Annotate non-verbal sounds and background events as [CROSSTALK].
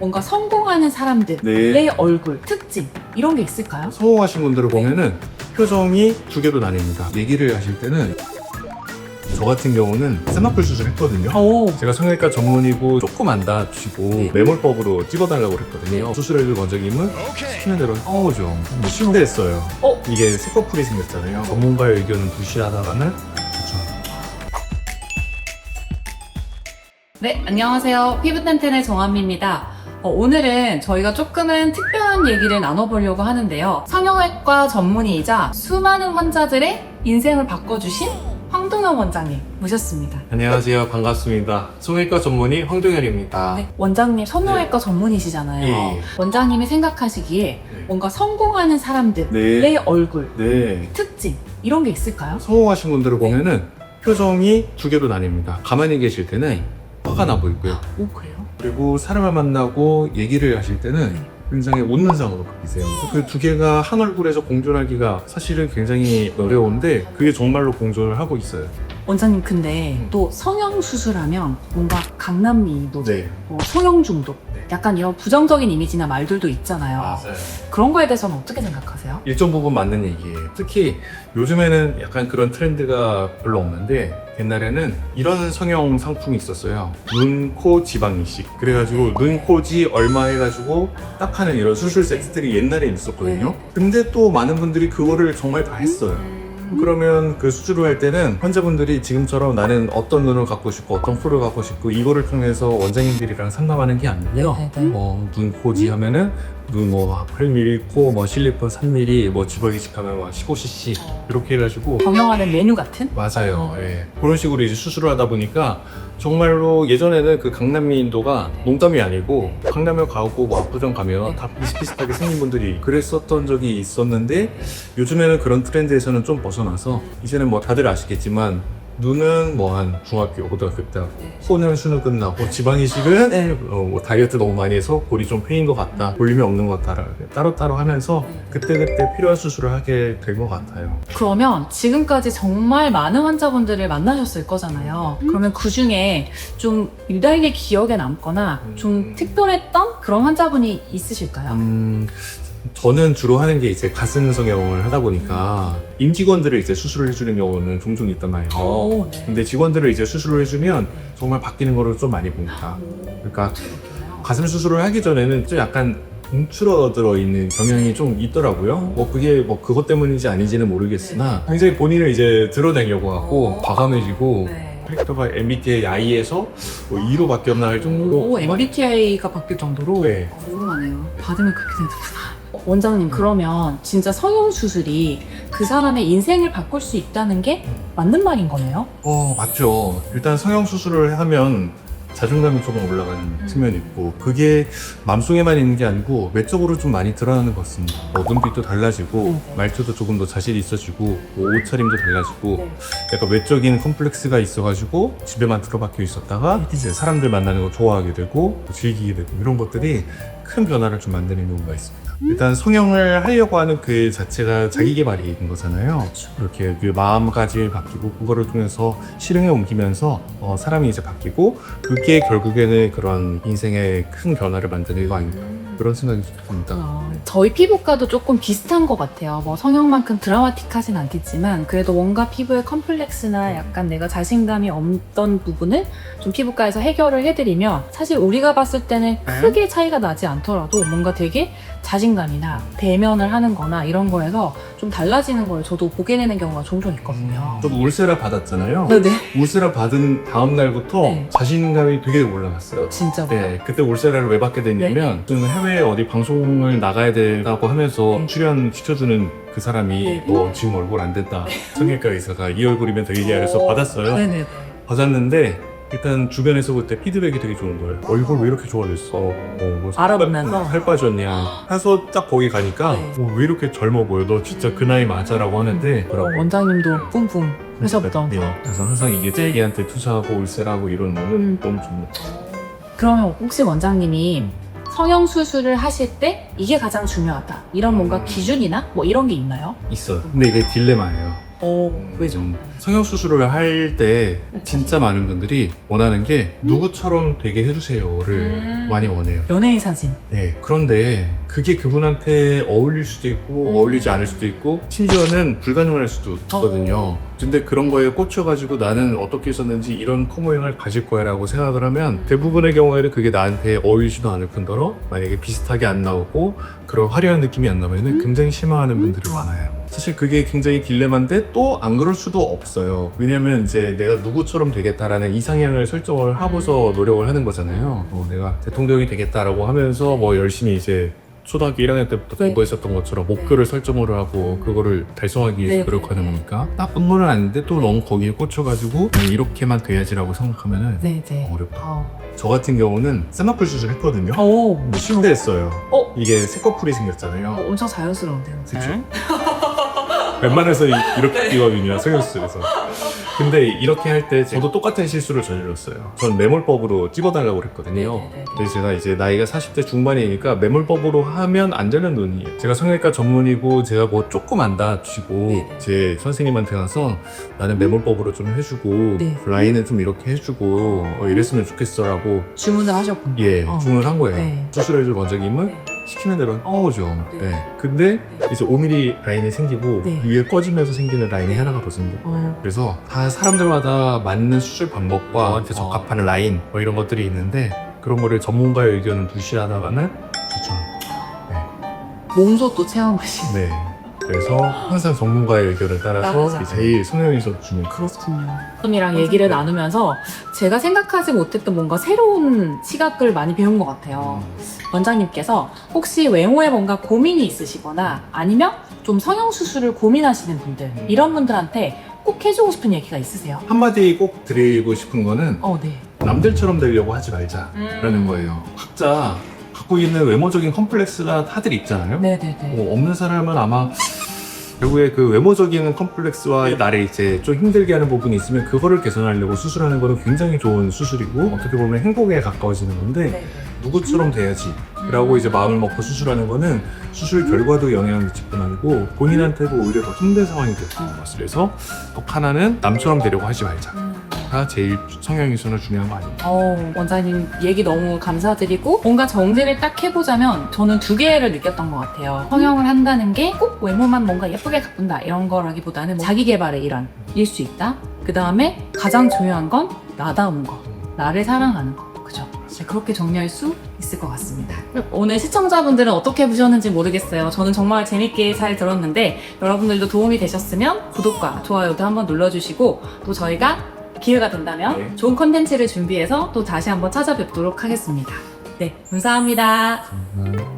뭔가 성공하는 사람들의 네. 얼굴, 특징 이런 게 있을까요? 성공하신 분들을 보면은 표정이 두 개로 나뉩니다. 얘기를 하실 때는 저 같은 경우는 쌍꺼풀 수술했거든요. 오, 제가 성형외과 전문이고 조금 안 다치고 매몰법으로 찍어달라고 그랬거든요. 수술해줄 원장님은 시키는 대로 해오죠. 뭐 실패했어요. 어? 이게 새꺼풀이 생겼잖아요. 전문가의 의견은 무시하다가는 네, 안녕하세요. 피부 탄텐의 정한미입니다. 어, 오늘은 저희가 조금은 특별한 얘기를 나눠보려고 하는데요. 성형외과 전문의이자 수많은 환자들의 인생을 바꿔주신 황동현 원장님 모셨습니다. 안녕하세요. 반갑습니다. 성형외과 전문의 황동현입니다. 네, 원장님 성형외과 전문의시잖아요. 예. 원장님이 생각하시기에 뭔가 성공하는 사람들의 네. 얼굴, 네. 특징 이런 게 있을까요? 성공하신 분들을 보면은 표정이 두 개로 나뉩니다. 가만히 계실 때는 화가 나 보이고요. 오, 그래요? 그리고 사람을 만나고 얘기를 하실 때는 굉장히 웃는 상으로 바뀌세요. 그 두 개가 한 얼굴에서 공존하기가 사실은 굉장히 어려운데 그게 정말로 공존을 하고 있어요. 원장님 근데 음. 또 성형 수술하면 뭔가 강남미도 네. 뭐 성형 중독 약간 이런 부정적인 이미지나 말들도 있잖아요. 맞아요. 그런 거에 대해서는 어떻게 생각하세요? 일정 부분 맞는 얘기예요. 특히 요즘에는 약간 그런 트렌드가 별로 없는데 옛날에는 이런 성형 상품이 있었어요. 눈, 코, 지방 이식. 그래가지고 눈, 코, 지 얼마 해가지고 딱 하는 이런 수술 세트들이 옛날에 있었거든요. 근데 또 많은 분들이 그거를 정말 다 했어요. 그러면 그 수술을 할 때는 환자분들이 지금처럼 나는 어떤 눈을 갖고 싶고 어떤 코를 갖고 싶고 이거를 통해서 원장님들이랑 상담하는 게 아니고요. 네, 네. 뭐 눈, 코, 지 하면은 눈뭐 8mm, 코뭐 실리콘 3mm, 뭐 주먹 이식하면 뭐 15cc 이렇게 해가지고 경영하는 메뉴 같은? 맞아요. 예. 그런 식으로 이제 수술을 하다 보니까 정말로 예전에는 그 강남미인도가 농담이 아니고 강남에 가고 뭐 압구정 가면 다 비슷비슷하게 생긴 분들이 그랬었던 적이 있었는데 요즘에는 그런 트렌드에서는 좀 벗어나서 이제는 뭐 다들 아시겠지만 눈은 뭐 한 중학교, 고등학교 때 코는 수능 끝나고 지방 이식은 [LAUGHS] 네. 어, 뭐 다이어트 너무 많이 해서 볼이 좀 패인 것 같다, 볼륨이 없는 것 같다 따로따로 하면서 그때그때 필요한 수술을 하게 된 것 같아요. 그러면 지금까지 정말 많은 환자분들을 만나셨을 거잖아요. 그러면 그 중에 좀 유달리 기억에 남거나 좀 음. 특별했던 그런 환자분이 있으실까요? 음, 저는 주로 하는 게 이제 가슴 성형을 하다 보니까 임직원들을 이제 수술을 해주는 경우는 종종 있단 말이에요. 오, 네. 근데 직원들을 이제 수술을 해주면 정말 바뀌는 거를 좀 많이 봅니다. 그러니까 가슴 수술을 하기 전에는 좀 약간 움츠러들어 있는 경향이 좀 있더라고요. 뭐 그게 뭐 그것 때문인지 아닌지는 모르겠으나 굉장히 본인을 이제 드러내려고 하고 과감해지고 네. 캐릭터가 MBTI I에서 뭐 E로 바뀌었나 할 정도로 오, MBTI가 바뀔 정도로 네. 궁금하네요. 받으면 그렇게 되는구나. 어, 원장님 그러면 진짜 성형 수술이 그 사람의 인생을 바꿀 수 있다는 게 맞는 말인 거네요? 어, 맞죠. 일단 성형 수술을 하면 자존감이 조금 올라가는 측면이 있고 그게 마음속에만 있는 게 아니고 외적으로 좀 많이 드러나는 것 같습니다. 뭐 눈빛도 달라지고 네. 말투도 조금 더 자신이 있어지고 뭐 옷차림도 달라지고 네. 약간 외적인 컴플렉스가 있어가지고 집에만 들어박혀 있었다가 이제 사람들 만나는 거 좋아하게 되고 즐기게 되고 이런 것들이 큰 변화를 좀 만드는 경우가 있습니다. 일단 성형을 하려고 하는 그 자체가 자기 개발인 거잖아요. 이렇게 그 마음가짐이 바뀌고 그거를 통해서 실행에 옮기면서 어, 사람이 이제 바뀌고 그게 결국에는 그런 인생의 큰 변화를 만드는 거 아닌가 그런 생각이 듭니다. 어, 저희 피부과도 조금 비슷한 것 같아요. 뭐 성형만큼 드라마틱하진 않겠지만 그래도 뭔가 피부의 컴플렉스나 약간 내가 자신감이 없던 부분을 좀 피부과에서 해결을 해드리면 사실 우리가 봤을 때는 크게 차이가 나지 않더라도 뭔가 되게 자신감이나 대면을 하는 거나 이런 거에서 좀 달라지는 걸 저도 보게 되는 경우가 종종 있거든요. 저도 울세라 받았잖아요. 네네. 울세라 받은 다음 날부터 네. 자신감이 되게 올라갔어요. 진짜. 네, 그때 울세라를 왜 받게 됐냐면 좀 해외 어디 방송을 나가야 된다고 하면서 네. 출연 시켜주는 그 사람이 네. 너 지금 얼굴 안 된다. 성형외과 의사가 이 얼굴이면 되게 해서 받았어요. 네네. 받았는데 일단 주변에서 그때 피드백이 되게 좋은 거예요. 얼굴 왜 이렇게 좋아졌어? 어, 뭐 알아보면서? 살 빠졌냐? 해서 딱 거기 가니까 네. 어, 왜 이렇게 젊어 보여? 너 진짜 그 나이 맞아라고 하는데 어, 그러고 원장님도 뿜뿜 하셨던. 네. 그래서 항상 이게 쟤기한테 투자하고 울세라고 이러는 거는 음. 너무 좋네. 그러면 혹시 원장님이 성형 수술을 하실 때 이게 가장 중요하다. 이런 뭔가 기준이나 뭐 이런 게 있나요? 있어요. 근데 이게 딜레마예요. 어, 왜죠? 음, 성형 수술을 할 때 진짜 많은 분들이 원하는 게 누구처럼 되게 해주세요를 음. 많이 원해요. 연예인 사진. 네, 그런데 그게 그분한테 어울릴 수도 있고 음. 어울리지 않을 수도 있고 심지어는 불가능할 수도 있거든요. 근데 그런 거에 꽂혀가지고 나는 어떻게 했었는지 이런 코 모양을 가질 거야라고 생각을 하면 대부분의 경우에는 그게 나한테 어울리지도 않을 뿐더러 만약에 비슷하게 안 나오고 그런 화려한 느낌이 안 나면 음. 굉장히 실망하는 분들이 많아요. 사실 그게 굉장히 딜레마인데 또 안 그럴 수도 없어요. 왜냐면 이제 내가 누구처럼 되겠다라는 이상향을 설정을 하고서 노력을 하는 거잖아요. 뭐 내가 대통령이 되겠다라고 하면서 뭐 열심히 이제 초등학교 1학년 때부터 네. 공부했었던 것처럼 목표를 설정을 하고 그거를 달성하기 위해서 네. 노력하는 거니까 나쁜 건 아닌데 또 너무 거기에 꽂혀가지고 이렇게만 돼야지라고 생각하면은 네, 네. 어렵다. 어. 저 같은 경우는 셀마풀 수술 했거든요. 오, 근데 실패 했어요. 어? 이게 새 꺼풀이 어, 생겼잖아요. 엄청 자연스러운데요. 그쵸? 웬만해서 이- 이렇게 뛰거든요 성형수술에서 근데 이렇게 할 때 저도 똑같은 실수를 저질렀어요 전 매몰법으로 찝어달라고 그랬거든요 네네네. 근데 제가 이제 나이가 40대 중반이니까 매몰법으로 하면 안 되는 눈이에요 제가 성형외과 전문이고 제가 뭐 조금 안다 치고 네네. 제 선생님한테 가서 나는 매몰법으로 좀 해주고 네. 라인은 좀 이렇게 해주고 어, 이랬으면 좋겠어라고 주문을 하셨군요. 예 어. 주문을 한 거예요 네. 수술해줄 원장님은 네. 시키는 대로 나오죠. 네. 네. 근데 이제 5mm 라인이 생기고 네. 위에 꺼지면서 생기는 라인이 하나가 더 생겨. 어. 그래서 다 사람들마다 맞는 수술 방법과 저한테 어. 적합하는 라인 뭐 이런 것들이 있는데 그런 거를 전문가의 의견을 무시하다가는 추천. 몸소 또 체험하신. 네. 그래서 항상 전문가의 의견을 따라서 따라서. 제일 성형에서 주는 그렇군요. 분이랑 얘기를 나누면서 제가 생각하지 못했던 뭔가 새로운 시각을 많이 배운 것 같아요. 원장님께서 혹시 외모에 뭔가 고민이 있으시거나 아니면 좀 성형 수술을 고민하시는 분들 이런 분들한테 꼭 해주고 싶은 얘기가 있으세요? 한마디 꼭 드리고 싶은 거는 어, 네. 남들처럼 되려고 하지 말자라는 음. 거예요. 각자 갖고 있는 외모적인 컴플렉스가 다들 있잖아요. 네네네. 뭐 없는 사람은 아마 결국에 그 외모적인 컴플렉스와 나를 이제 좀 힘들게 하는 부분이 있으면 그거를 개선하려고 수술하는 거는 굉장히 좋은 수술이고 어떻게 보면 행복에 가까워지는 건데 네. 누구처럼 돼야지 라고 이제 마음을 먹고 수술하는 거는 수술 결과도 영향을 미칠 뿐 아니고 본인한테도 오히려 더 힘든 상황이 될수 있는 것 그래서 또 하나는 남처럼 되려고 하지 말자 가 제일 성형에서는 중요한 거 아닙니까? 어, 원장님 얘기 너무 감사드리고 뭔가 정리를 딱 해보자면 저는 두 개를 느꼈던 것 같아요. 성형을 한다는 게 꼭 외모만 뭔가 예쁘게 가꾼다 이런 거라기보다는 뭐 자기 개발의 일환 일 수 있다. 그 다음에 가장 중요한 건 나다운 거, 나를 사랑하는 거. 네, 그렇게 정리할 수 있을 것 같습니다. 오늘 시청자분들은 어떻게 보셨는지 모르겠어요. 저는 정말 재밌게 잘 들었는데 여러분들도 도움이 되셨으면 구독과 좋아요도 한번 눌러주시고 또 저희가 기회가 된다면 네. 좋은 컨텐츠를 준비해서 또 다시 한번 찾아뵙도록 하겠습니다. 네, 감사합니다. 음.